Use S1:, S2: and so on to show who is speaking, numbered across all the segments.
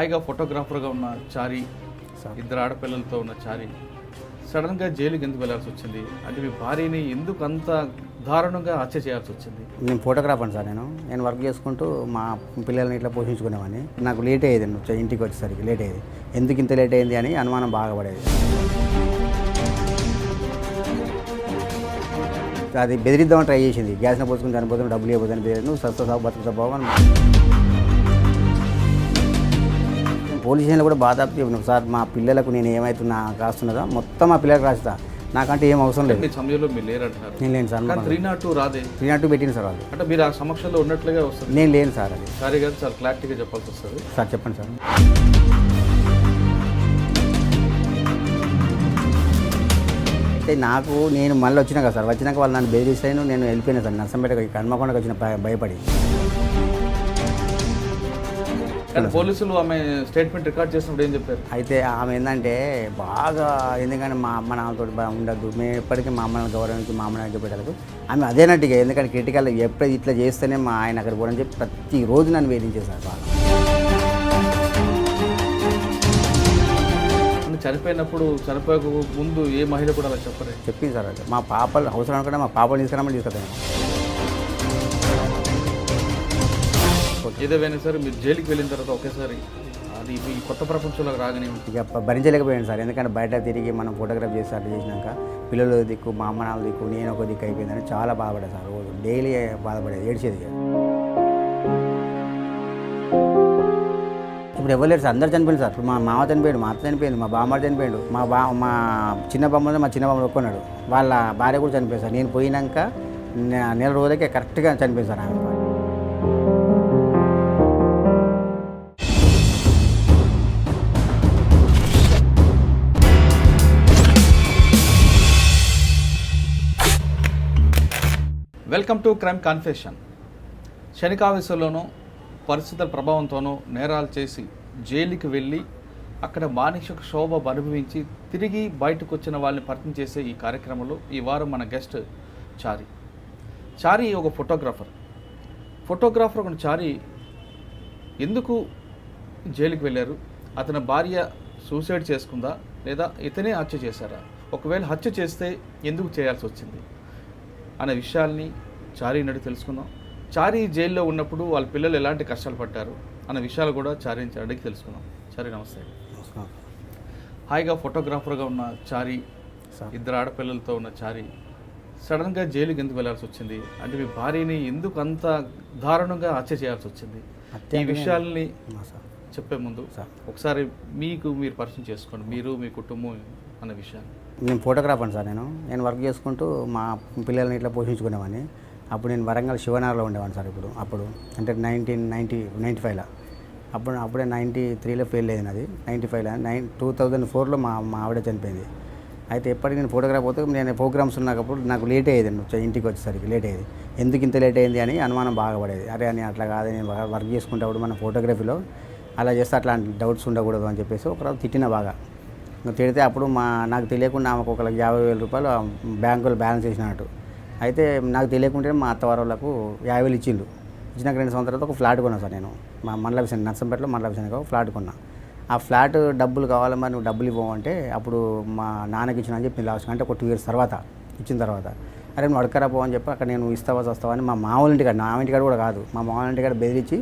S1: హాయిగా ఫోటోగ్రాఫర్గా ఉన్న చారి ఇద్దరు ఆడపిల్లలతో ఉన్న చారి సడన్గా జైలుకి ఎందుకు వెళ్ళాల్సి వచ్చింది? అంటే మీ భార్యని ఎందుకు అంత దారుణంగా హత్య చేయాల్సి వచ్చింది?
S2: నేను ఫోటోగ్రాఫర్ సార్ నేను. నేను వర్క్ చేసుకుంటూ మా పిల్లల్ని ఇట్లా పోషించుకునేవాడిని. నాకు లేట్ అయ్యేది ఇంటికి వచ్చేసరికి లేట్ అయ్యేది. ఎందుకు ఇంత లేట్ అయింది అని అనుమానం బాగా పడేది. అది బెదిరిద్దామని ట్రై చేసింది. గ్యాస్ని పోసుకుని చనిపోతున్న డబ్బులు బెదిరి నువ్వు సస్తా సాగు బతుకుతా బాబు పోలీస్ స్టేషన్లో కూడా బాధాపు చెప్పినాం. సార్ మా పిల్లలకు నేను ఏమవుతున్నా రాస్తున్నదో? మొత్తం మా పిల్లలకు రాస్తా నాకంటే ఏం అవసరం లేదు.
S1: సమయంలో మీరు లేరంటున్నారు.
S2: నేను లేను సార్
S1: త్రీ నాట్ టూ రాదే.
S2: త్రీ నాట్ టూ పెట్టింది సార్ వాళ్ళు.
S1: అంటే మీరు ఆ సమక్షంలో ఉన్నట్లుగా వస్తుంది.
S2: నేను లేను సార్ అది.
S1: సారీ గారు చాలా క్లారిటీగా చెప్పాల్సి వస్తుంది.
S2: సార్ చెప్పండి సార్. అయితే నాకు నేను మళ్ళీ వచ్చినా కదా సార్ వచ్చినాక వాళ్ళు నన్ను బెదిరిస్తాను నేను వెళ్ళిపోయినా సార్. నర్సంపేటకి హన్మకొండకి వచ్చిన భయ- భయపడి.
S1: కానీ పోలీసులు ఆమె స్టేట్మెంట్ రికార్డ్ చేసినప్పుడు ఏం చెప్పారు?
S2: అయితే ఆమె ఏంటంటే బాగా ఎందుకంటే మా అమ్మ నాన్నతో బాగా ఉండద్దు. మేము ఎప్పటికీ మా అమ్మని గౌరవించి మా అమ్మని పెట్టాలకు ఆమె అదేనట్టుగా ఎందుకంటే క్రిటికల్ ఎప్పుడు ఇట్లా చేస్తేనే మా ఆయన అక్కడ పోవడం చెప్పి ప్రతిరోజు నన్ను వేధించేశారు బాగా.
S1: చనిపోయినప్పుడు చనిపోయక ముందు ఏ మహిళ కూడా అలా చెప్పరే
S2: చెప్పింది సార్ మా పాపలు అవసరం అనుకుంటే మా పాపలు తీసుకురామని తీసుకొస్తాను
S1: ఏదేమైనా సరే మీరు జైలుకి వెళ్ళిన తర్వాత ఒకేసారి అది ఈ కొత్త ప్రపంచంలోకి రాగానే
S2: ఇక భరించలేకపోయాను సార్. ఎందుకంటే బయట తిరిగి మనం ఫోటోగ్రాఫ్ చేసి అట్లా చేసినాక పిల్లలు దిక్కు మా అమ్మ నాన్న దిక్కు నేను ఒక దిక్కు అయిపోయిందని చాలా బాధపడేది సార్ రోజు. డైలీ బాధపడేది ఏడ్చేది ఇప్పుడు ఎవరు లేరు సార్. అందరు చనిపోయింది సార్. ఇప్పుడు మా మామ చనిపోయాడు మా అత్త చనిపోయింది మా బామ్మ చనిపోయాడు మా బా మా చిన్న బామ్మ మా చిన్న బామ్మ ఒప్పుకున్నాడు. వాళ్ళ భార్య కూడా చనిపోయింది సార్. నేను పోయినాక నెల రోజులకే కరెక్ట్గా చనిపోయింది సార్ ఆమె.
S1: Welcome to crime confession. శనికావేశంలోనూ పరిస్థితుల ప్రభావంతోనూ నేరాలు చేసి జైలుకి వెళ్ళి అక్కడ మానసిక శోభ అనుభవించి తిరిగి బయటకు వచ్చిన వాళ్ళని పరిచయం చేసే ఈ కార్యక్రమంలో ఈ వారం మన గెస్ట్ చారి. చారి ఒక ఫోటోగ్రాఫర్. ఫోటోగ్రాఫర్ ఒక చారి ఎందుకు జైలుకి వెళ్ళారు? అతని భార్య సూసైడ్ చేసుకుందా? లేదా ఇతనే హత్య చేశారా? ఒకవేళ హత్య చేస్తే ఎందుకు చేయాల్సి వచ్చింది? అనే విషయాల్ని చారీ నడి తెలుసుకుందాం. చారీ జైల్లో ఉన్నప్పుడు వాళ్ళ పిల్లలు ఎలాంటి కష్టాలు పడ్డారు అనే విషయాలు కూడా చారీ అడిగి తెలుసుకుందాం. చారీ నమస్తే. హాయిగా ఫోటోగ్రాఫర్గా ఉన్న చారీ ఇద్దరు ఆడపిల్లలతో ఉన్న చారీ సడన్గా జైలుకి ఎందుకు వెళ్ళాల్సి వచ్చింది? అంటే మీ భార్యని ఎందుకు అంత దారుణంగా హత్య చేయాల్సి వచ్చింది? ఈ విషయాల్ని చెప్పే ముందు
S2: సార్.
S1: ఒకసారి మీకు మీరు పరిచయం చేసుకోండి. మీరు మీ కుటుంబం అనే విషయాన్ని.
S2: నేను ఫోటోగ్రాఫర్ సార్ నేను. నేను వర్క్ చేసుకుంటూ మా పిల్లల్ని ఇట్లా పోషించుకునేవాడిని. అప్పుడు నేను వరంగల్ శివనగర్లో ఉండేవాడిని సార్ ఇప్పుడు అప్పుడు. అంటే నైన్టీన్ నైంటీ నైంటీ ఫైవ్లో. అప్పుడు అప్పుడే నైంటీ త్రీలో ఫెయిల్ అయింది అది నైంటీ ఫైవ్లో. నైన్ టూ థౌజండ్ ఫోర్లో మా మా ఆవిడ చనిపోయింది. అయితే ఎప్పటికీ నేను ఫోటోగ్రాఫ్ పోతే నేను ప్రోగ్రామ్స్ ఉన్నప్పుడు నాకు లేట్ అయ్యేది ఇంటికి వచ్చేసరికి లేట్ అయ్యేది. ఎందుకు ఇంత లేట్ అయింది అని అనుమానం బాగా పడేది. అరే అని అట్లా కాదు నేను వర్క్ చేసుకునేటప్పుడు మన ఫోటోగ్రఫీలో అలా చేస్తే అట్లాంటి డౌట్స్ ఉండకూడదు అని చెప్పేసి ఒకరోజు తిట్టిన బాగా. తిడితే అప్పుడు మా నాకు తెలియకుండా ఆమెకు ఒక యాభై వేల రూపాయలు బ్యాంకులో బ్యాలెన్స్ వేసినట్టు. అయితే నాకు తెలియకుండానే మా అత్తవారు వాళ్ళకు యాభై వేలు ఇచ్చిండు. ఇచ్చినాక రెండు సంవత్సరాల తర్వాత ఒక ఫ్లాట్ కొన్నాను సార్ నేను. మా మండల విషయం నర్సంపేటలో మండల విషయానికి ఫ్లాట్ కొన్నా. ఆ ఫ్లాట్ డబ్బులు కావాలి మరి నువ్వు డబ్బులు ఇవ్వమంటే అప్పుడు మా నాన్నకి ఇచ్చిన అని చెప్పి లాస్ట్ అంటే ఒక టూ ఇయర్స్ తర్వాత ఇచ్చిన తర్వాత. అరే నువ్వు అడకరా పో అని చెప్పి అక్కడ నేను ఇస్తావా వస్తావా అని మా మామూలు ఇంటికాడ నా ఇంటికాడ కూడా కాదు. మా మామూలు ఇంటికాడ బెదిరించి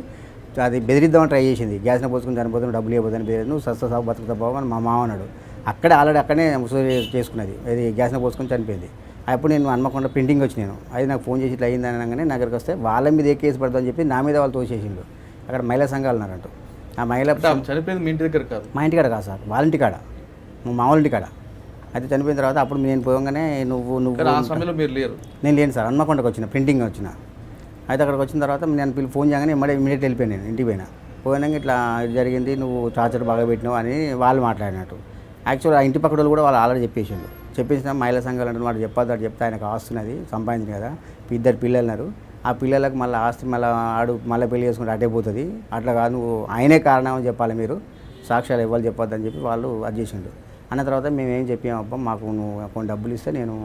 S2: అది బెదిరిద్దామని ట్రై చేసింది. గ్యాస్ని పోసుకుని చనిపోతున్న డబ్బులు ఇవ్వదని బెదిరి నువ్వు సస్త సాగు బతుకుతా బాబు అని మా మామ అన్నాడు. అక్కడే ఆల్రెడీ అక్కడనే ముసలి చేసుకున్నది. అది గ్యాస్ని పోసుకొని చనిపోయింది. అప్పుడు నేను హన్మకొండ ప్రింటింగ్ వచ్చి నేను. అది నాకు ఫోన్ చేసి ఇట్లా అయింది అనగానే నా దగ్గరికి వస్తే వాళ్ళ మీద ఏ కేసు పడతామని చెప్పి నా మీద వాళ్ళు తోసేసిండు అక్కడ మహిళా సంఘాలు ఉన్నారంట. ఆ మహిళా
S1: చనిపోయింది మీ ఇంటి దగ్గర కాదు?
S2: మా ఇంటికాడ కాదు సార్. వాళ్ళ ఇంటికాడ మా మామూలు ఇంటికాడ అయితే చనిపోయిన తర్వాత అప్పుడు నేను పోగానే నువ్వు నువ్వు
S1: ఆ సమయంలో మీరు లేరు?
S2: నేను లేను సార్. హన్మకొండకు వచ్చిన ప్రింటింగ్ వచ్చిన. అయితే అక్కడికి వచ్చిన తర్వాత నేను పిల్లలు ఫోన్ చేయగానే ఇమ్మడే ఇమీడియట్ వెళ్ళిపోయాను నేను ఇంటికి పోయినా. పోయినాక ఇట్లా జరిగింది నువ్వు టార్చర్ బాగా పెట్టినావు అని వాళ్ళు మాట్లాడినట్టు. యాక్చువల్ ఆ ఇంటి పక్కన కూడా వాళ్ళు ఆల్రెడీ చెప్పేసిండు చెప్పించిన మహిళా సంఘాలు అంటే వాడు చెప్పొద్దు చెప్తే ఆయనకు ఆస్తున్నది సంపాదించింది కదా. ఇద్దరు పిల్లలు ఉన్నారు. ఆ పిల్లలకు మళ్ళీ ఆస్తి మళ్ళీ ఆడు మళ్ళీ పెళ్ళి చేసుకుంటే అటే పోతుంది. అట్లా కాదు నువ్వు ఆయనే కారణం అని చెప్పాలి మీరు. సాక్ష్యాలు ఇవ్వాలి చెప్పొద్దు అని చెప్పి వాళ్ళు అది చేసిండు అన్న తర్వాత మేము ఏం చెప్పామబ్బా మాకు నువ్వు కొన్ని డబ్బులు ఇస్తే నేను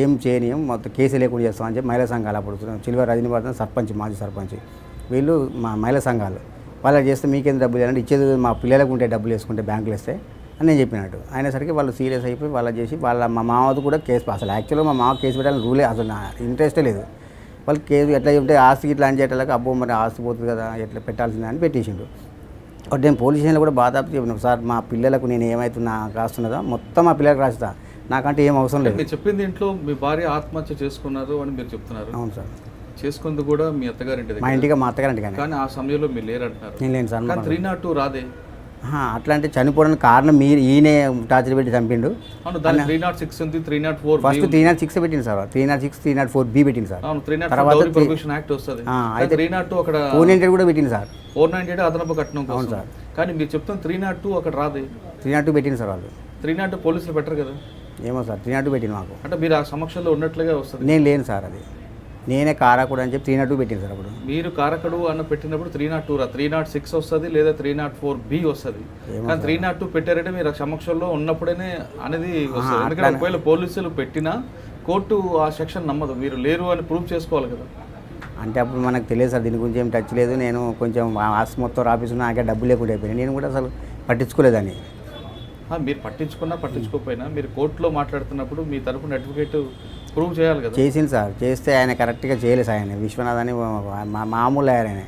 S2: ఏం చేయనీయం మొత్తం కేసు లేకుండా చేస్తామని చెప్పి మహిళా సంఘాలు అప్పుడు చిలువ రజనీవర్ధన్ సర్పంచ్ మాజీ సర్పంచ్. వీళ్ళు మా మహిళా సంఘాలు. వాళ్ళకి చేస్తే మీకేం డబ్బులు ఇవ్వాలంటే ఇచ్చేది మా పిల్లలకు ఉంటే డబ్బులు వేసుకుంటే బ్యాంకులు వేస్తే అని నేను చెప్పినట్టు. అయినసరికి వాళ్ళు సీరియస్ అయిపోయి వాళ్ళ చేసి వాళ్ళ మా మామది కూడా కేసు అసలు. యాక్చువల్గా మా మామ కేసు పెట్టాలని రూలే అసలు నా ఇంట్రెస్టే లేదు. వాళ్ళు కేసు ఎట్లా చెప్తే ఆస్తి ఇట్లా అని చేయటాలకు అబ్బో మరి ఆస్తి పోతుంది కదా ఎట్లా పెట్టాల్సిందే అని పెట్టేసిండు. ఒకటి నేను పోలీస్ స్టేషన్లో కూడా బాధ చెప్పిన సార్ మా పిల్లలకు నేను ఏమవుతున్నా కాస్తున్నదో మొత్తం మా పిల్లలకు రాస్తా. నాకంటే ఏం అవసరం లేదు.
S1: చెప్పింది ఇంట్లో మీ భార్య ఆత్మహత్య చేసుకున్నారు అని మీరు చెప్తున్నారు.
S2: అవును సార్.
S1: చేసుకుంది కూడా మీ అత్తగారింటి
S2: మా ఇంటికి మా అత్తగారింటి కానీ.
S1: ఆ సమయంలో మీరు లేరంటున్నారు.
S2: నేను లేను సార్
S1: త్రీ నాట్ టూ రాదే.
S2: అట్లా అంటే చనిపోవడానికి కారణం మీరు ఈయనే టార్చర్ పెట్టి చంపిండు
S1: అవును త్రీ నాట్ సిక్స్ ఉంది three nought four
S2: first three nought six పెట్టింది sir three nought six three nought four B పెట్టింది సార్
S1: అవును త్రీ నాట్
S2: తర్వాత అయితే
S1: త్రీ నాట్ టూ అక్కడ
S2: ఫోర్ హండ్రెడ్ కూడా పెట్టింది సార్
S1: ఫోర్ నైన్టీ ఎయిట్ అదనపు కట్నం కోసం
S2: సార్.
S1: కానీ మీరు చెప్తున్న త్రీ నాట్ టూ అక్కడ రాదే
S2: త్రీ నాట్ టూ పెట్టింది సార్ వాళ్ళు
S1: త్రీ నాట్ పోలీసులు పెట్టరు కదా
S2: ఏమో సార్ త్రీ నాట్ టూ పెట్టింది మాకు
S1: అంటే మీరు ఆ సమక్షంలో ఉన్నట్లుగా వస్తుంది
S2: నేను లేను సార్ అది నేనే కారాకుడు అని చెప్పి త్రీ నాట్ టూ పెట్టింది సార్ అప్పుడు.
S1: మీరు కారకడు అన్న పెట్టినప్పుడు త్రీ నాట్ టూ రా త్రీ నాట్ సిక్స్ వస్తుంది లేదా త్రీ నాట్ ఫోర్ బి వస్తుంది? కానీ త్రీ నాట్ టూ పెట్టారంటే మీరు సమక్షంలో ఉన్నప్పుడేనే అనేది వస్తుంది. ఎందుకంటే ఒకవేళ పోలీసులు పెట్టినా కోర్టు ఆ సెక్షన్ నమ్మదు. మీరు లేరు అని ప్రూవ్ చేసుకోవాలి కదా.
S2: అంటే అప్పుడు మనకు తెలియదు సార్ దీని గురించి ఏం టచ్ లేదు. నేను కొంచెం ఆస్తి మొత్తం రాపిస్తున్నా నాకే డబ్బు లేకుండా అయిపోయినాయి. నేను కూడా అసలు పట్టించుకోలేదని
S1: మీరు పట్టించుకున్నా పట్టించుకోకపోయినా మీరు కోర్టులో మాట్లాడుతున్నప్పుడు మీ తరపున అడ్వకేట్ ప్రూవ్ చేయాలి కదా.
S2: చేసింది సార్. చేస్తే ఆయన కరెక్ట్గా చేయలేదు సార్ ఆయన. విశ్వనాథ్ అని మా మామూలు అయ్యారు ఆయన.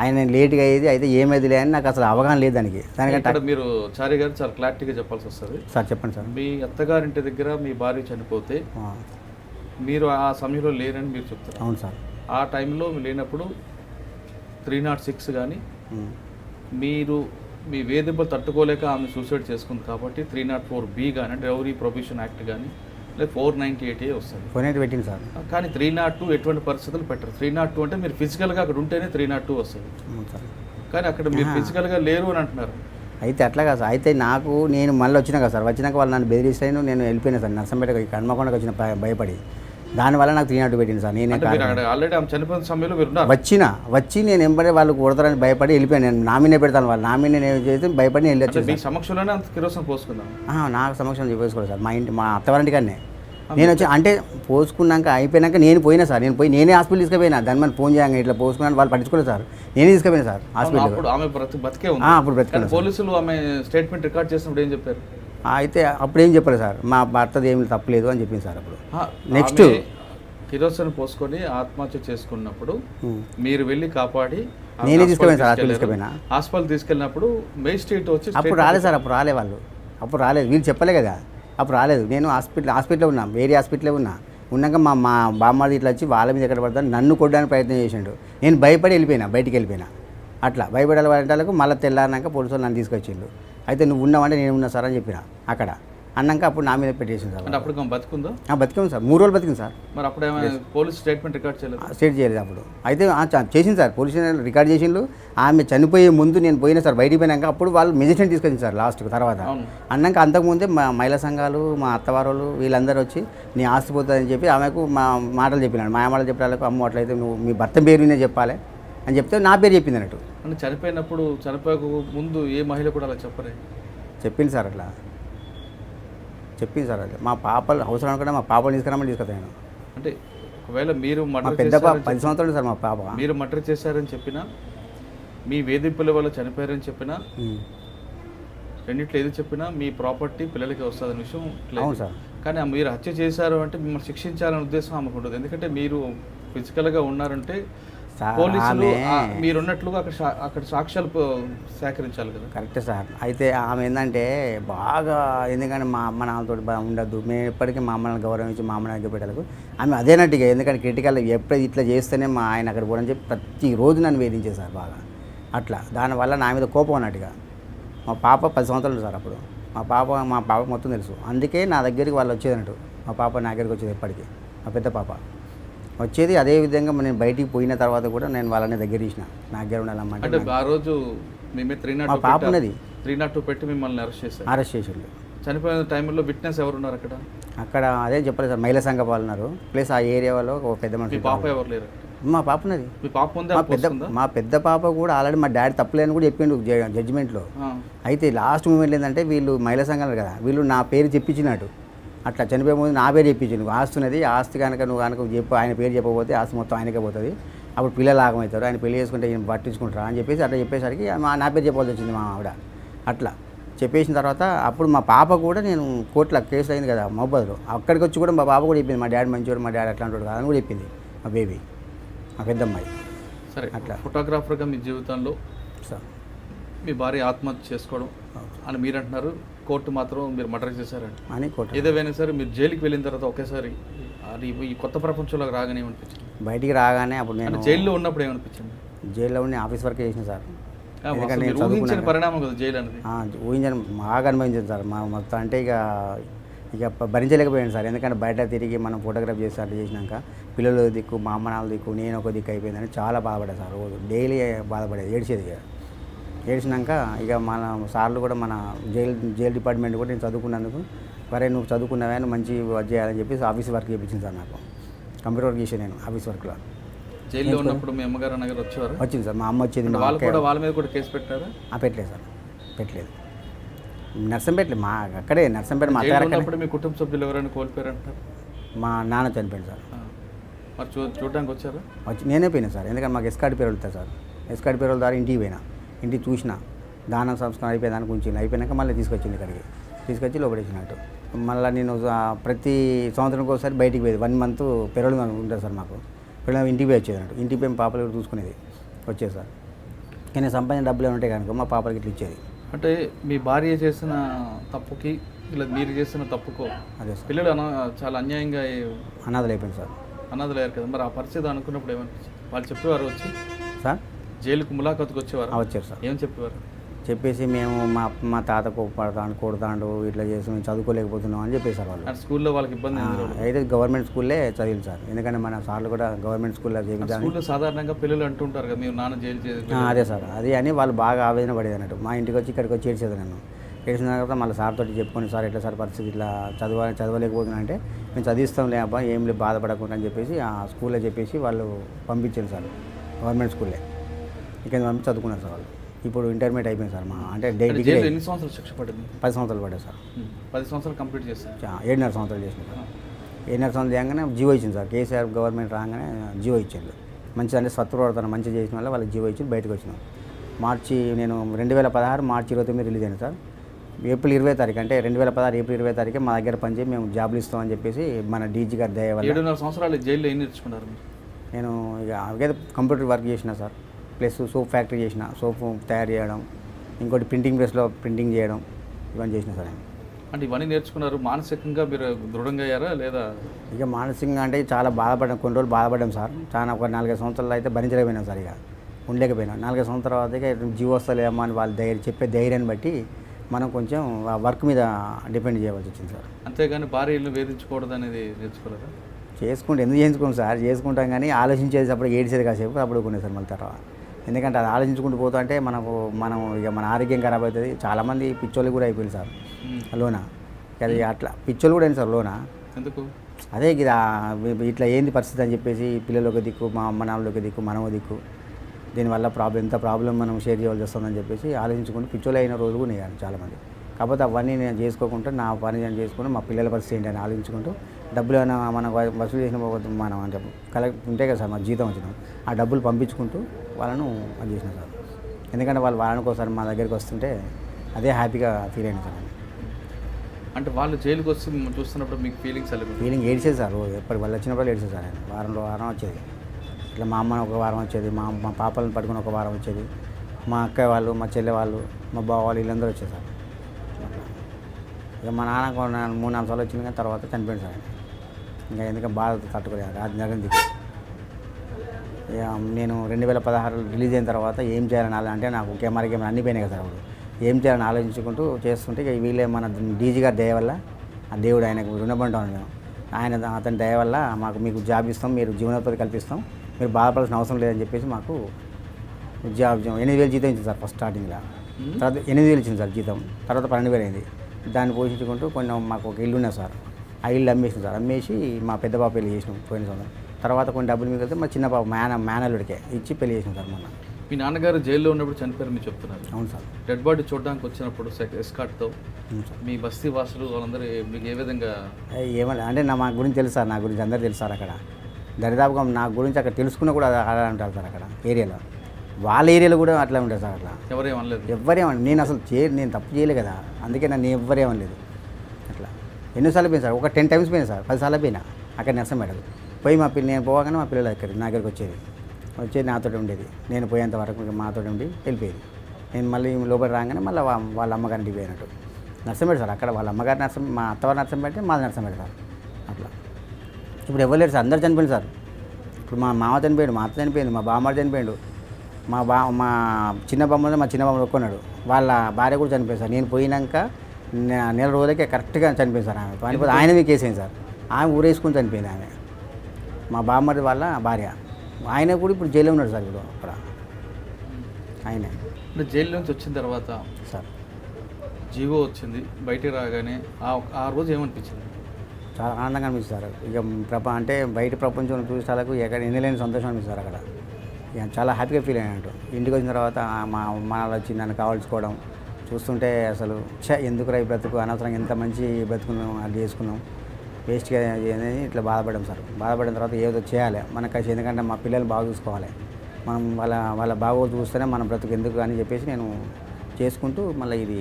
S2: ఆయన లేట్గా అయ్యేది అయితే ఏమైంది లే అని నాకు అసలు అవగాహన లేదు దానికి. దానికంటే
S1: మీరు చారి గారు చాలా క్లారిటీగా చెప్పాల్సి వస్తుంది.
S2: సార్ చెప్పండి సార్.
S1: మీ అత్తగారింటి దగ్గర మీ భార్య చనిపోతే మీరు ఆ సమయంలో లేరని మీరు చెప్తారు.
S2: అవును సార్.
S1: ఆ టైంలో లేనప్పుడు త్రీ నాట్ సిక్స్ కానీ. మీరు మీ వేధింపులు తట్టుకోలేక ఆమె సూసైడ్ చేసుకుంది కాబట్టి త్రీ నాట్ ఫోర్ బి కానీ అంటే డౌరీ ప్రొబిషన్ యాక్ట్ కానీ లేదా ఫోర్ నైంటీ ఎయిట్ వస్తుంది.
S2: ఫోన్ అయితే పెట్టింది సార్.
S1: కానీ త్రీ నాట్ టూ ఎటువంటి పరిస్థితులు పెట్టరు. త్రీ నాట్ టూ అంటే మీరు ఫిజికల్గా అక్కడ ఉంటేనే త్రీ నాట్ టూ వస్తుంది. కానీ అక్కడ మీరు ఫిజికల్గా లేరు అని అంటున్నారు.
S2: అయితే అట్లా కాదు సార్. అయితే నాకు నేను మళ్ళీ వచ్చినా కదా సార్. వచ్చినాక వాళ్ళు నన్ను బెదిరిస్తాను నేను వెళ్ళిపోయినా సార్. నర్సంపేటకి కన్మకొండకి వచ్చిన భయ- భయపడి. దానివల్ల నాకు త్రీ నాట్ పెట్టింది సార్ నేనే వచ్చిన వచ్చి నేను ఎంబడే వాళ్ళు కొడతారని భయపడి వెళ్ళిపోయాను. నేను నామినే పెడతాను వాళ్ళు. నామినే నేను చేసి భయపడి
S1: సమక్షంలోనే
S2: ఆహా, నాకు సమక్షం చెప్పేసుకోలేదు సార్. మా ఇంటి మా అత్తవారింటికాడనే నేను వచ్చి అంటే పోసుకున్నాక అయిపోయినాక నేను పోయినా సార్. నేను పోయి నేనే హాస్పిటల్ తీసుకుపోయినా. దాని మన ఫోన్ చేయంగా ఇట్లా పోసుకున్నాను. వాళ్ళు పట్టించుకోలేదు సార్. నేనే తీసుకుపోయినా సార్ హాస్పిటల్
S1: అప్పుడు
S2: బ్రతికే
S1: కానీ పోలీసులు ఆమె స్టేట్మెంట్ రికార్డ్ చేసినప్పుడు ఏం చెప్పారు?
S2: అయితే అప్పుడు ఏం చెప్పలేదు సార్? మా భర్తది ఏమి తప్పలేదు అని చెప్పింది సార్ అప్పుడు.
S1: ఆమె కిరోసిన్ పోసుకొని ఆత్మహత్య చేసుకున్నప్పుడు. మీరు వెళ్ళి కాపాడి
S2: నేనే తీసుకుపోయాను సార్, హాస్పిటల్. తీసుకుపోయినా.
S1: హాస్పిటల్ తీసుకెళ్ళినప్పుడు మేజిస్ట్రేట్ వచ్చి
S2: అప్పుడు రాలేదు సార్ అప్పుడు రాలే వాళ్ళు. అప్పుడు రాలేదు. వీళ్ళు చెప్పలే కదా. అప్పుడు రాలేదు. నేను హాస్పిటల్ హాస్పిటల్లో ఉన్నా వేరే హాస్పిటల్లో ఉన్నా. ఉన్నాక మా మా బామ్మది ఇట్లా వచ్చి వాళ్ళ మీద ఎక్కడ పడతాను నన్ను కొట్టడానికి ప్రయత్నం చేసిండు. నేను భయపడి వెళ్ళిపోయినా బయటికి వెళ్ళిపోయినా. అట్లా భయపడాలి వాళ్ళకు మళ్ళీ తెల్లారినాక పోలీసులు నన్ను తీసుకొచ్చిండు అయితే నువ్వు ఉన్నావంటే నేను ఉన్నా సార్ అని చెప్పిన అక్కడ. అన్నాక అప్పుడు నా మీద పెట్టేసింది సార్
S1: అప్పుడు బతుకుందో?
S2: ఆ, బతికింది సార్. మూడు రోజులు బతికింది సార్.
S1: మరి అప్పుడు పోలీస్ స్టేట్మెంట్ రికార్డ్ చేయలేదు?
S2: స్టేట్ చేయలేదు అప్పుడు. అయితే చేసింది సార్. పోలీస్ రికార్డ్ చేసిండు ఆమె చనిపోయే ముందు నేను పోయినా సార్ బయటికి పోయినాక అప్పుడు వాళ్ళు మెజిస్ట్రేట్ తీసుకొచ్చింది సార్ లాస్ట్కి తర్వాత. అన్నాక అంతకుముందే మా మహిళా సంఘాలు మా అత్తవారోళ్ళు వీళ్ళందరూ వచ్చి నీ ఆస్తి పోతుందని చెప్పి ఆమెకు మా మాటలు చెప్పినాడు మా మాటలు చెప్పడానికి అమ్మ అట్లయితే నువ్వు మీ భర్త పేరు చెప్పాలి. అని చెప్తే నా పేరు చెప్పింది అన్నట్టు.
S1: అంటే చనిపోయినప్పుడు చనిపోయక ముందు ఏ మహిళ కూడా అలా చెప్పరే
S2: చెప్పింది సార్ అట్లా. చెప్పింది సార్ అది మా పాపలు అవసరం అనుకుంటే మా పాపలు తీసుకురామని తీసుకొస్తాను
S1: అంటే ఒకవేళ మీరు
S2: పెద్ద పాప పది సంవత్సరాలు సార్ మా పాప.
S1: మీరు మర్డర్ చేశారని చెప్పినా మీ వేధింపుల వల్ల చనిపోయారని చెప్పినా. రెండిట్లో ఏది చెప్పినా మీ ప్రాపర్టీ పిల్లలకి వస్తుందనే విషయం.
S2: అవును సార్.
S1: కానీ మీరు హత్య చేశారు అంటే మిమ్మల్ని శిక్షించాలనే ఉద్దేశం ఆమెకు ఉండదు. ఎందుకంటే మీరు ఫిజికల్గా ఉన్నారంటే పోలీసులు
S2: ఆమె-
S1: ఆ, మీరు ఉన్నట్లుగా అక్కడ అక్కడ సాక్ష్యాలు సేకరించాలి కదా.
S2: కరెక్టే సార్. అయితే ఆమె ఏంటంటే బాగా ఎందుకంటే మా అమ్మ నాన్నతో ఉండద్దు. మేము ఎప్పటికీ మా అమ్మని గౌరవించి మా అమ్మ నాన్న పెట్టాలకు ఆమె అదేనట్టుగా ఎందుకంటే క్రిటికల్ ఎప్పుడు ఇట్లా చేస్తేనే మా ఆయన అక్కడ పోవడం చెప్పి ప్రతిరోజు నన్ను వేధించేది సార్ బాగా. అట్లా. దానివల్ల నా మీద కోపం అన్నట్టుగా. మా పాప పది సంవత్సరాలు సార్ అప్పుడు. మా పాప మా పాప మొత్తం తెలుసు. అందుకే నా దగ్గరికి వాళ్ళు వచ్చేది అన్నట్టు మా పాప నా దగ్గరికి వచ్చేది ఎప్పటికీ మా పెద్ద పాప. వచ్చేది అదే విధంగా నేను బయటికి పోయిన తర్వాత కూడా నేను వాళ్ళని దగ్గర తీసిన. నా దగ్గర ఉండాలమ్మంటే
S1: ఆ రోజు మేమే త్రీ నాట్
S2: మా పాప ఉన్నది.
S1: త్రీ నాట్ టూ పెట్టి మిమ్మల్ని అరెస్ట్ చేశారు.
S2: అరెస్ట్ చేసిండు.
S1: చనిపోయిన టైంలో విట్నెస్ ఎవరు ఉన్నారు అక్కడ?
S2: అక్కడ అదే చెప్పలేదు సార్ మహిళా సంఘ వాళ్ళు ఉన్నారు. ప్లస్ ఆ ఏరియా వాళ్ళు ఒక పెద్ద మనిషి
S1: పాప ఎవరు లేరు?
S2: మా పాప ఉన్నది.
S1: మీ పాప
S2: మా పెద్ద? మా పెద్ద పాప కూడా ఆల్రెడీ మా డాడీ తప్పలేని కూడా చెప్పిండు జడ్జిమెంట్లో. అయితే లాస్ట్ మూమెంట్ ఏంటంటే వీళ్ళు మహిళా సంఘాలు కదా వీళ్ళు నా పేరు చెప్పించినట్టు అట్లా చనిపోయే ముందు నా పేరు చెప్పించు నువ్వు ఆస్తున్నది ఆస్తి కనుక నువ్వు కనుక చెప్పు ఆయన పేరు చెప్పకపోతే ఆస్తి మొత్తం ఆయనకే పోతుంది. అప్పుడు పిల్లలు ఆగమవుతారు. ఆయన పెళ్ళి చేసుకుంటే ఈయన పట్టించుకుంటారా అని చెప్పేసి అట్లా చెప్పేసరికి మా నా పేరు చెప్పాల్సి వచ్చింది మా ఆవిడ. అట్లా చెప్పేసిన తర్వాత అప్పుడు మా పాప కూడా నేను కోర్టులో కేసు అయింది కదా మహబాద్లో అక్కడికి వచ్చి కూడా మా పాప కూడా చెప్పింది మా డాడీ మంచివాడు మా డాడీ అట్లాంటి వాడు కాదు అని కూడా చెప్పింది మా బేబీ మా పెద్దమ్మాయి.
S1: సరే
S2: అట్లా.
S1: ఫోటోగ్రాఫర్గా మీ జీవితంలో
S2: సార్.
S1: మీ భార్య ఆత్మహత్య చేసుకోవడం అని మీరు అంటున్నారు కోర్టు మాత్రం మీరు మర్డర్ చేశారండి.
S2: అని కోర్టు.
S1: ఏదేమైనా సరే మీరు జైలుకి వెళ్ళిన తర్వాత ఒకేసారి అది ఈ కొత్త ప్రపంచంలోకి రాగానే ఏమనిపించింది?
S2: బయటికి రాగానే అప్పుడు నేను
S1: జైల్లో ఉన్నప్పుడు ఏమనిపించింది?
S2: జైల్లో ఉండి ఆఫీస్ వర్క్ చేసిన సార్.
S1: ఊహించిన పరిణామం కదా జైలు అనేది.
S2: ఊహించను బాగా అనుభవించాను సార్. మా మొత్తం అంటే ఇక ఇక భరించలేకపోయాను సార్. ఎందుకంటే బయట తిరిగి మనం ఫోటోగ్రాఫ్ చేసి అట్లా చేసినాక పిల్లలు దిక్కు మా అమ్మ నాన్న దిక్కు నేను ఒక దిక్కు అయిపోయిందని చాలా బాధపడేది సార్ రోజు. డైలీ బాధపడేది ఏడ్చేది ఏడ్చినాక ఇక మన సార్లు కూడా మన జైలు జైలు డిపార్ట్మెంట్ కూడా నేను చదువుకున్నందుకు మరే నువ్వు చదువుకున్నావే నువ్వు మంచి వర్క్ చేయాలని చెప్పేసి ఆఫీస్ వర్క్ చేయించింది సార్ నాకు. కంప్యూటర్ వర్క్ చేసాను నేను ఆఫీస్ వర్క్లో.
S1: జైల్లో ఉన్నప్పుడు మీ అమ్మగారు అన్నగారు వచ్చేవారు?
S2: వచ్చింది సార్ మా అమ్మ వచ్చింది
S1: వాళ్ళు కూడా వాళ్ళ మీద కూడా కేసు పెట్టారా?
S2: ఆ, పెట్టలేదు సార్ పెట్టలేదు. నర్సంపేటలే మా అక్కడే నర్సంపేట మా అత్తగారు
S1: మీ కుటుంబ సభ్యులు ఎవరైనా కోల్పోయారంటారు?
S2: మా నాన్న చనిపోయింది సార్.
S1: మరి చూ చూడడానికి వచ్చారా?
S2: వచ్చి నేనే పోయినా సార్ ఎందుకంటే మాకు ఎస్కాడి పేరు వెళ్తారు సార్. ఎస్కాడి పేరు ద్వారా ఇంటికి పోయినా. ఇంటికి చూసిన దాన సంస్కారం అయిపోయేదానికి ఉంచింది అయిపోయినాక మళ్ళీ తీసుకొచ్చింది ఇక్కడికి. తీసుకొచ్చి లోపడేసినట్టు మళ్ళీ నేను ప్రతి సంవత్సరానికి ఒకసారి బయటికి పోయేది. వన్ మంత్ పెరడు ఉంటుంది సార్ మాకు. పెరడు ఇంటికి పోయి వచ్చేది అన్నట్టు. ఇంటికి పోయి పాపలు కూడా చూసుకునేది. వచ్చేది సార్. కానీ సంపాదించిన డబ్బులు ఏమంటే కనుక మా పాపలకి ఇట్లా ఇచ్చేది.
S1: అంటే మీ భార్య చేసిన తప్పుకి ఇలా మీరు చేసిన తప్పుకో
S2: అదే సార్.
S1: పిల్లలు అన చాలా అన్యాయంగా
S2: అనాథలు అయిపోయింది సార్.
S1: అన్నదలేరు కదా. మరి ఆ పరిస్థితి అనుకున్నప్పుడు ఏమనిపించింది వాళ్ళు చెప్పేవారు వచ్చి?
S2: సార్?
S1: జైలుకు ములాఖతుకు వచ్చేవారు?
S2: వచ్చారు సార్.
S1: ఏం చెప్పేవారు?
S2: చెప్పేసి మేము మా మా తాత కోపడతాడు కొడతాడు ఇట్లా చేసి మేము చదువుకోలేకపోతున్నాం అని చెప్పేశారు వాళ్ళు.
S1: స్కూల్లో వాళ్ళకి ఇబ్బంది?
S2: అయితే గవర్నమెంట్ స్కూల్లే చదివింది సార్. ఎందుకంటే మన సార్లు కూడా గవర్నమెంట్ స్కూల్లో
S1: స్కూల్లో సాధారణంగా పిల్లలు అంటుంటారు కదా మీరు నాన్న జైలు
S2: అదే సార్. అది అని వాళ్ళు బాగా ఆవేదన పడేది అన్నట్టు. మా ఇంటికి వచ్చి ఇక్కడికి వచ్చి ఏడ్చేది నన్ను. ఏడ్చిన తర్వాత మళ్ళీ సార్ తోటి చెప్పుకొని సార్ ఎట్లా సార్ పరిస్థితి? ఇట్లా చదవ చదవలేకపోతున్నా అంటే మేము చదివిస్తాం లే అబ్బా ఏం లేదు బాధపడకుండా అని చెప్పేసి ఆ స్కూల్లో చెప్పేసి వాళ్ళు పంపించారు సార్. గవర్నమెంట్ స్కూల్లే. ఇక్కడ పంపించి చదువుకున్నారు సార్ వాళ్ళు. ఇప్పుడు ఇంటర్మీడియట్ అయిపోయింది సార్ మా అంటే డే
S1: అంటే
S2: డిగ్రీ
S1: జైలు ఎన్ని సంవత్సరాలు శిక్ష పడింది?
S2: పది సంవత్సరాలు పడ్డాయి సార్.
S1: పది సంవత్సరాలు కంప్లీట్ చేశారు.
S2: చా- ఏడున్నర సంవత్సరాలు చేసిన సార్. ఏడున్నర సంవత్సరాలు చేయగానే జీవో ఇచ్చింది సార్. కేసీఆర్ గవర్నమెంట్ రాగానే జీవో ఇచ్చింది మంచిగా అంటే సత్వవర్తన మంచిగా చేసిన వల్ల వాళ్ళకి జీవో ఇచ్చి బయటకు వచ్చినాం మార్చి నేను రెండు వేల పదహారు మార్చి ఇరవై తొమ్మిది రిలీజ్ అయింది సార్. ఏప్రిల్ ఇరవై తారీఖు అంటే రెండు వేల పదహారు ఏప్రిల్ ఇరవై తారీఖు మా దగ్గర పనిచేసి మేము జాబ్లు ఇస్తామని చెప్పేసి మన డీజీ గారి దయ వల్ల
S1: ఏడున్నర సంవత్సరాలు జైల్లో ఏం నేర్చుకున్నారు
S2: నేను ఇక అదే కంప్యూటర్ వర్క్ చేసిన సార్. ప్లస్ సోప్ ఫ్యాక్టరీ చేసిన సోప్ తయారు చేయడం ఇంకోటి ప్రింటింగ్ ప్రెస్లో ప్రింటింగ్ చేయడం ఇవన్నీ చేసిన సార్
S1: అంటే ఇవన్నీ నేర్చుకున్నారు మానసికంగా మీరు దృఢంగా అయ్యారా లేదా?
S2: ఇక మానసికంగా అంటే చాలా బాధపడ్డాం కొన్ని రోజులు బాధపడ్డాం సార్. చాలా ఒక నాలుగైదు సంవత్సరాలు అయితే భరించలేకపోయినాం సార్ ఇక ఉండలేకపోయినాం. నాలుగైదు సంవత్సరాల తర్వాత ఇక జీవో వస్తలేమో అని వాళ్ళు ధైర్యం చెప్పే ధైర్యాన్ని బట్టి మనం కొంచెం ఆ వర్క్ మీద డిపెండ్ చేయవలసి వచ్చింది సార్.
S1: అంతేగాని భార్యలను వేధించకూడదు అనేది నేర్చుకోలేదా?
S2: చేసుకుంటే ఎందుకు చేయించుకోం సార్? చేసుకుంటాం కానీ ఆలోచించేది అప్పుడు ఏడ్చేది కాసేపు అప్పుడు కొనే సార్ మళ్ళీ తర్వాత. ఎందుకంటే అది ఆలోచించుకుంటూ పోతా అంటే మనకు మనం ఇక మన ఆరోగ్యం ఖరాబ్ అవుతుంది. చాలామంది పిచ్చోళ్ళు కూడా అయిపోయింది సార్. లోన? అది అట్లా. పిచ్చోళ్ళు కూడా అయింది సార్ లోన?
S1: ఎందుకు?
S2: అదే ఇది ఆ- ఇట్లా ఏంది పరిస్థితి అని చెప్పేసి పిల్లలు ఒక దిక్కు మా అమ్మ నాన్నలు ఒక దిక్కు మనం ఒక దిక్కు దీనివల్ల ప్రాబ్లం ఎంత ప్రాబ్లం మనం షేర్ చేయాల్సి వస్తుందని చెప్పేసి ఆలోచించుకుంటూ పిచ్చోలు అయిన రోజులు కూడా చాలామంది. కాకపోతే అవన్నీ నేను చేసుకోకుండా నా పని నేను చేసుకుంటూ మా పిల్లల పరిస్థితి ఏంటి అని ఆలోచించుకుంటూ డబ్బులు ఏమైనా మనం వసూలు చేసిన పోతే మనం అంటే కలెక్ట్ ఉంటాయి కదా సార్ మా జీతం వచ్చిన ఆ డబ్బులు పంపించుకుంటూ వాళ్ళను అది చేసిన సార్. ఎందుకంటే వాళ్ళు వారానికి ఒకసారి మా దగ్గరికి వస్తుంటే అదే హ్యాపీగా ఫీల్ అయిన సార్.
S1: అంటే వాళ్ళు జైలుకి వచ్చి చూస్తున్నప్పుడు మీకు ఫీలింగ్స్?
S2: ఫీలింగ్ ఏడ్చేది సార్ రోజు. ఎప్పటి వాళ్ళు వచ్చినప్పుడు ఏడ్చేది సార్ ఆయన. వారంలో వారం వచ్చేది. ఇట్లా మా అమ్మని ఒక వారం వచ్చేది మా మా పాపలను పట్టుకుని ఒక వారం వచ్చేది. మా అక్క వాళ్ళు మా చెల్లె వాళ్ళు మా బావ వాళ్ళు వీళ్ళందరూ వచ్చేది సార్. అట్లా. ఇక మా నాన్న మూడు నాలుగు సార్లు వచ్చింది కానీ తర్వాత చనిపోయింది సార్. ఇంకా ఎందుకంటే బాధ తట్టుకోలేదు. అది నగరం ఇక నేను రెండు వేల పదహారు రిలీజ్ అయిన తర్వాత ఏం చేయాలని ఆలో- అంటే నాకు కెమెరా కెమెరా అన్ని పోయినాయి కదా సార్ అప్పుడు. ఏం చేయాలని ఆలోచించుకుంటూ చేస్తుంటే ఇక వీళ్ళే మన డీజీ గారి దయ వల్ల ఆ దేవుడు ఆయనకు రుణపడ్డాను మేము ఆయన అతని దయ వల్ల మాకు మీకు జాబ్ ఇస్తాం మీరు జీవనోపాధి కల్పిస్తాం మీరు బాధపడాల్సిన అవసరం లేదని చెప్పేసి మాకు జాబ్ ఎనిమిది వేలు జీతం ఇచ్చింది సార్ ఫస్ట్ స్టార్టింగ్లో. తర్వాత ఎనిమిది వేలు ఇచ్చింది సార్ జీతం. తర్వాత పన్నెండు వేలు అయింది. దాన్ని పోషించుకుంటూ కొన్ని మాకు ఒక ఇల్లు ఉన్నది సార్. ఆ ఇల్లు అమ్మేసింది సార్. అమ్మేసి మా పెద్ద పాప పెళ్ళి చేసినాం పోయిన సంవత్సరం. తర్వాత కొన్ని డబ్బులు మిగిలితే మా చిన్న పాప మేన మేనల్లుడికే ఇచ్చి పెళ్ళి చేసినాం సార్ మొన్న.
S1: మీ నాన్నగారు జైల్లో ఉన్నప్పుడు చనిపోయారు మీరు చెప్తున్నారు.
S2: అవును సార్.
S1: డెడ్ బాడీ చూడడానికి వచ్చినప్పుడు సెక్- ఎస్కాట్తో మీ బస్తీ వాసులు వాళ్ళందరూ మీకు ఏ విధంగా
S2: ఏమన్నా అంటే నా మా గురించి తెలుసు సార్ నా గురించి అందరు తెలుసు సార్ అక్కడ. దరిదాపుగా నా గురించి అక్కడ తెలుసుకున్న కూడా అలా అంటారు సార్ అక్కడ ఏరియాలో. వాళ్ళ ఏరియాలో కూడా అట్లా ఉంటుంది సార్ అట్లా.
S1: ఎవరేమనలేదు
S2: ఎవ్వరేమని నేను అసలు చే నేను తప్పు చేయలే కదా. అందుకే నన్ను ఎవ్వరేమనలేదు అట్లా. ఎన్నోసార్లు పోయింది సార్? ఒక టెన్ టైమ్స్ పోయినా సార్? పదిసార్లు పోయినా? అక్కడ నర్సం మేడం. పోయి మా పిల్ల నేను పోగానే మా పిల్లలు దగ్గర నా దగ్గరికి వచ్చేది. వచ్చేది నాతో ఉండేది. నేను పోయేంత వరకు మాతో ఉండి వెళ్ళిపోయేది. నేను మళ్ళీ లోపల రాగానే మళ్ళీ వాళ్ళ అమ్మగారింటికి పోయినట్టు. నర్సంపేట సార్ అక్కడ వాళ్ళ అమ్మగారి నర్సం మా అత్తవారి నర్సంపేట మాది నర్సంపేట సార్. అట్లా. ఇప్పుడు ఎవరు లేరు సార్? అందరు చనిపోయింది సార్. ఇప్పుడు మా మామ చనిపోయాడు మా అత్త చనిపోయింది మా బామ్మాడు చనిపోయాడు. మా బా మా చిన్న బామ్మ మా చిన్న బామ్మ ఒక్కున్నాడు వాళ్ళ భార్య కూడా చనిపోయింది సార్. నేను పోయినాక నెల రోజులకే కరెక్ట్గా చనిపోయింది సార్ ఆమె. చనిపోతే ఆయన మీకు వేసేయండి సార్. ఆమె ఊరేసుకుని చనిపోయింది ఆమె. మా బామ్మడి వాళ్ళ భార్య. ఆయన కూడా ఇప్పుడు జైల్లో ఉన్నాడు సార్ ఇప్పుడు అక్కడ. ఆయనే.
S1: అంటే జైలు నుంచి వచ్చిన తర్వాత
S2: సార్.
S1: జీవో వచ్చింది బయటికి రాగానే ఆ రోజు ఏమనిపించింది?
S2: చాలా ఆనందంగా అనిపిస్తుంది సార్. ఇక ప్రప అంటే బయట ప్రపంచం చూసాలకు ఎక్కడ ఎన్ని లేని సంతోషం అనిపిస్తుంది సార్ అక్కడ. చాలా హ్యాపీగా ఫీల్ అయినట్టు ఇంటికి వచ్చిన తర్వాత మా మా వచ్చి నన్ను కావాల్చుకోవడం చూస్తుంటే అసలు ఛ ఎందుకురా ఈ బ్రతుకు? అనవసరంగా ఎంత మంచి బ్రతుకున్నాం అది చేసుకున్నాం. వేస్ట్గా అనేది ఇట్లా బాధపడడం సార్. బాధపడిన తర్వాత ఏదో చేయాలి. మనకు కలిసి ఎందుకంటే మా పిల్లలు బాగా చూసుకోవాలి. మనం వాళ్ళ వాళ్ళ బాగోదు చూస్తేనే మన బ్రతుకు ఎందుకు అని చెప్పేసి నేను చేసుకుంటూ మళ్ళీ ఇది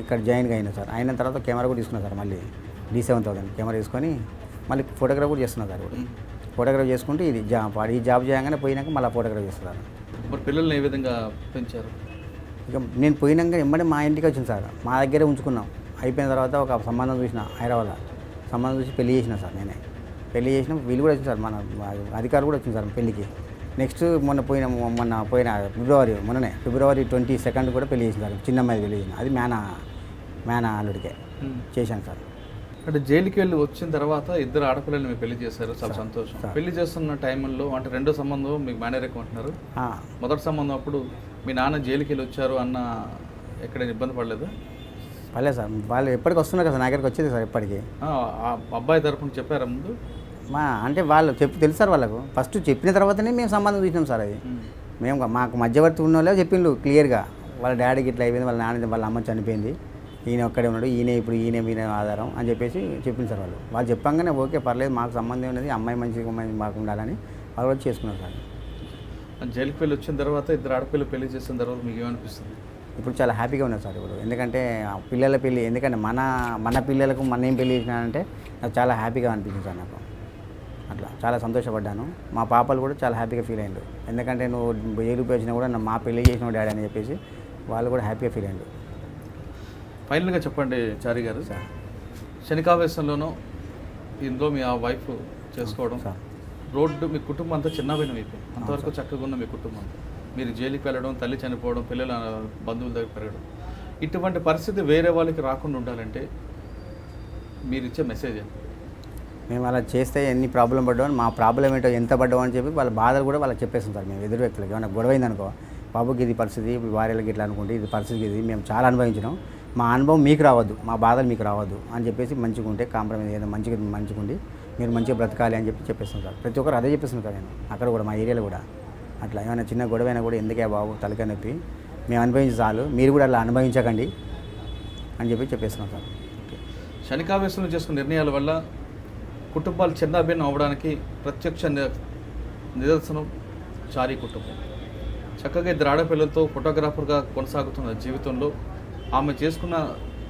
S2: ఇక్కడ జాయిన్గా అయినా సార్. అయిన తర్వాత కెమెరా కూడా తీసుకున్నా సార్ మళ్ళీ. డీ సెవెన్ థౌసండ్ కెమెరా తీసుకొని మళ్ళీ ఫోటోగ్రాఫ్ కూడా చేస్తున్నా సార్ ఇప్పుడు. ఫోటోగ్రాఫ్ చేసుకుంటూ ఇది జాబ్ ఈ జాబ్ చేయగానే పోయినాక మళ్ళీ ఫోటోగ్రాఫ్ చేస్తున్నారు
S1: మరి పిల్లల్ని ఏ విధంగా పెంచారు?
S2: ఇక నేను పోయినాక వెంబడి మా ఇంటికి వచ్చింది సార్. మా దగ్గరే ఉంచుకున్నాం. అయిపోయిన తర్వాత ఒక సంబంధం చూసిన హైదరాబాద్లో. సంబంధం చూసి పెళ్ళి చేసిన సార్ నేనే. పెళ్ళి చేసిన వీళ్ళు కూడా వచ్చింది సార్ మన అధికారులు కూడా వచ్చింది సార్ పెళ్ళికి. నెక్స్ట్ మొన్న పోయిన మొన్న పోయిన ఫిబ్రవరి మొన్ననే ఫిబ్రవరి ట్వంటీ సెకండ్ కూడా పెళ్ళి చేసిన సార్ చిన్న అమ్మాయి పెళ్ళి చేసిన. అది మేనా మేనా అల్లుడికే. చేశాను సార్.
S1: అంటే జైలుకి వెళ్ళి వచ్చిన తర్వాత ఇద్దరు ఆడపిల్లల్ని మీరు పెళ్ళి చేశారు. చాలా సంతోషం. పెళ్ళి చేస్తున్న టైంలో అంటే రెండో సంబంధం మీకు మేనేజ్ ఎక్కువ అంటున్నారు మొదటి సంబంధం అప్పుడు మీ నాన్న జైలుకి వెళ్ళి వచ్చారు అన్న ఎక్కడైనా ఇబ్బంది పడలేదు?
S2: పర్లేదు సార్. వాళ్ళు ఎప్పటికి వస్తున్నారు కదా నా దగ్గరికి వచ్చేది సార్ ఎప్పటికీ.
S1: అబ్బాయి తరపున చెప్పారా ముందు?
S2: మా అంటే వాళ్ళు చెప్పి తెలుసు సార్ వాళ్ళకు. ఫస్ట్ చెప్పిన తర్వాతనే మేము సంబంధం చూసినాం సార్ అది. మేము మాకు మధ్యవర్తి ఉన్న వాళ్ళే చెప్పిండు క్లియర్గా. వాళ్ళ డాడీకి ఇట్లా అయిపోయింది వాళ్ళ నాన్న వాళ్ళ అమ్మ చనిపోయింది. ఈయన ఒక్కడే ఉన్నాడు ఈయన ఇప్పుడు ఈయన ఈయన ఆధారం అని చెప్పేసి చెప్పింది సార్ వాళ్ళు. వాళ్ళు చెప్పంగానే ఓకే పర్లేదు మాకు సంబంధం ఉన్నది అమ్మాయి మంచిగా మంచి మాకు ఉండాలని వాళ్ళు కూడా చేసుకున్నారు సార్.
S1: జైలుకి వెళ్ళి వచ్చిన తర్వాత ఇద్దరు ఆడపిల్లలు పెళ్ళి చేసిన తర్వాత మీకు ఏమనిపిస్తుంది?
S2: ఇప్పుడు చాలా హ్యాపీగా ఉన్నారు సార్ ఇప్పుడు. ఎందుకంటే పిల్లల పెళ్ళి ఎందుకంటే మన మన పిల్లలకు మన ఏం పెళ్ళి చేసినానంటే నాకు చాలా హ్యాపీగా అనిపించింది సార్ నాకు. అట్లా చాలా సంతోషపడ్డాను. మా పాపలు కూడా చాలా హ్యాపీగా ఫీల్ అయ్యారు ఎందుకంటే నువ్వు రూపాయి వచ్చినా కూడా నా మా పెళ్ళి చేసిన డాడీ అని చెప్పేసి వాళ్ళు కూడా హ్యాపీగా ఫీల్ అయ్యారు
S1: ఫైనల్గా చెప్పండి చారి గారు.
S2: సార్.
S1: శనికావేశంలోనూ ఇందులో మీ ఆ వైఫ్ చేసుకోవడం.
S2: సార్.
S1: రోడ్డు మీ కుటుంబం అంతా చిన్నభిన్నం అయిపోయింది అంతవరకు చక్కగా ఉన్న మీ కుటుంబం. అంతా మీరు జైలుకి వెళ్ళడం తల్లి చనిపోవడం పిల్లల బంధువుల దగ్గర పెరగడం. ఇటువంటి పరిస్థితి వేరే వాళ్ళకి రాకుండా ఉండాలంటే మీరు ఇచ్చే మెసేజ్
S2: మేము అలా చేస్తే ఎన్ని ప్రాబ్లం పడ్డామని మా ప్రాబ్లం ఏంటో ఎంత పడ్డామో అని చెప్పి వాళ్ళ బాధలు కూడా వాళ్ళకి చెప్పేస్తాం సార్. మేము ఎదురు వ్యక్తులకి ఏమైనా గొడవ అయిందనుకో బాబుకి ఇది పరిస్థితి భార్యలకి ఇట్లా అనుకుంటే ఇది పరిస్థితి ఇది. మేము చాలా అనుభవించినాం. మా అనుభవం మీకు రావద్దు మా బాధలు మీకు రావద్దు అని చెప్పేసి మంచిగా ఉంటే కాంప్రమైజ్ ఏదో మంచిగా మంచిగా ఉండి మీరు మంచిగా బ్రతకాలి అని చెప్పి చెప్పేస్తుంటారు ప్రతి ఒక్కరు అదే చెప్పేస్తాం నేను. అక్కడ కూడా మా ఏరియాలో కూడా. అట్లా ఏమైనా చిన్న గొడవ అయినా కూడా ఎందుకే బాబు తలకాయ నొప్పి? మేము అనుభవించి చాలు. మీరు కూడా అలా అనుభవించకండి అని చెప్పి చెప్పేస్తున్నాం సార్.
S1: ఓకే. శనికావేశంలో చేసుకున్న నిర్ణయాల వల్ల కుటుంబాలు చిన్నాభిన్నం అవ్వడానికి ప్రత్యక్ష నిదర్శనం చారీ కుటుంబం. చక్కగా ఇద్దరు ఆడపిల్లలతో ఫోటోగ్రాఫర్గా కొనసాగుతున్న జీవితంలో ఆమె చేసుకున్న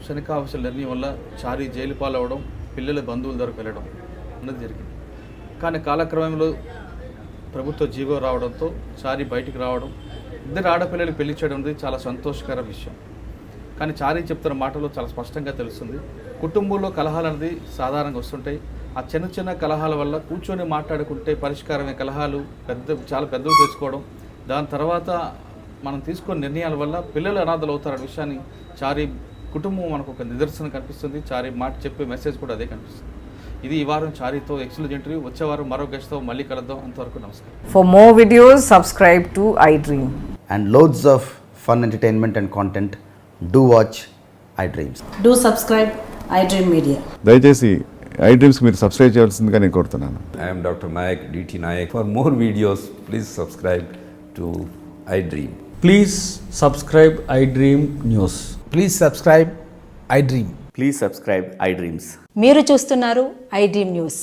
S1: శనికావేశం నిర్ణయం వల్ల చారీ జైలు పాలవడం పిల్లల బంధువుల దగ్గరకు వెళ్ళడం అన్నది జరిగింది. కానీ కాలక్రమంలో ప్రభుత్వ జీవో రావడంతో చారీ బయటికి రావడం ఇద్దరు ఆడపిల్లలు పెళ్ళి చేయడం అనేది చాలా సంతోషకర విషయం. కానీ చారీ చెప్తున్న మాటలో చాలా స్పష్టంగా తెలుస్తుంది. కుటుంబంలో కలహాలు అనేది సాధారణంగా వస్తుంటాయి. ఆ చిన్న చిన్న కలహాల వల్ల కూర్చొని మాట్లాడుకుంటే పరిష్కారమే కలహాలు పెద్ద చాలా పెద్దవి తెచ్చుకోవడం దాని తర్వాత మనం తీసుకున్న నిర్ణయాల వల్ల పిల్లలు అనాథలు అవుతారనే విషయాన్ని చారీ కుటుంబం మనకు ఒక నిదర్శనం కనిపిస్తుంది చారీ మాట చెప్పే మెసేజ్ కూడా అదే కనిపిస్తుంది ఇది ఈ వారం చారీతో ఎక్సలెంట్ ఇంటర్వ్యూ వచ్చే వారం మరో గెస్ట్తో మళ్ళీ కలుద్దాం అంతవరకు నమస్కారం
S3: For more videos, subscribe to iDream.
S4: and loads of fun entertainment and content, do watch iDreams.
S5: Do subscribe I dream media
S6: దయచేసి ఐ డ్రీమ్స్కి మీరు సబ్స్క్రైబ్ చేయాల్సిందిగా నేను కోరుతున్నాను
S7: I am Dr. Nayak, DT Nayak. For more videos, please please subscribe I
S8: dream news please subscribe
S9: I dream please
S4: subscribe I dreams
S5: మీరు చూస్తున్నారు I dream news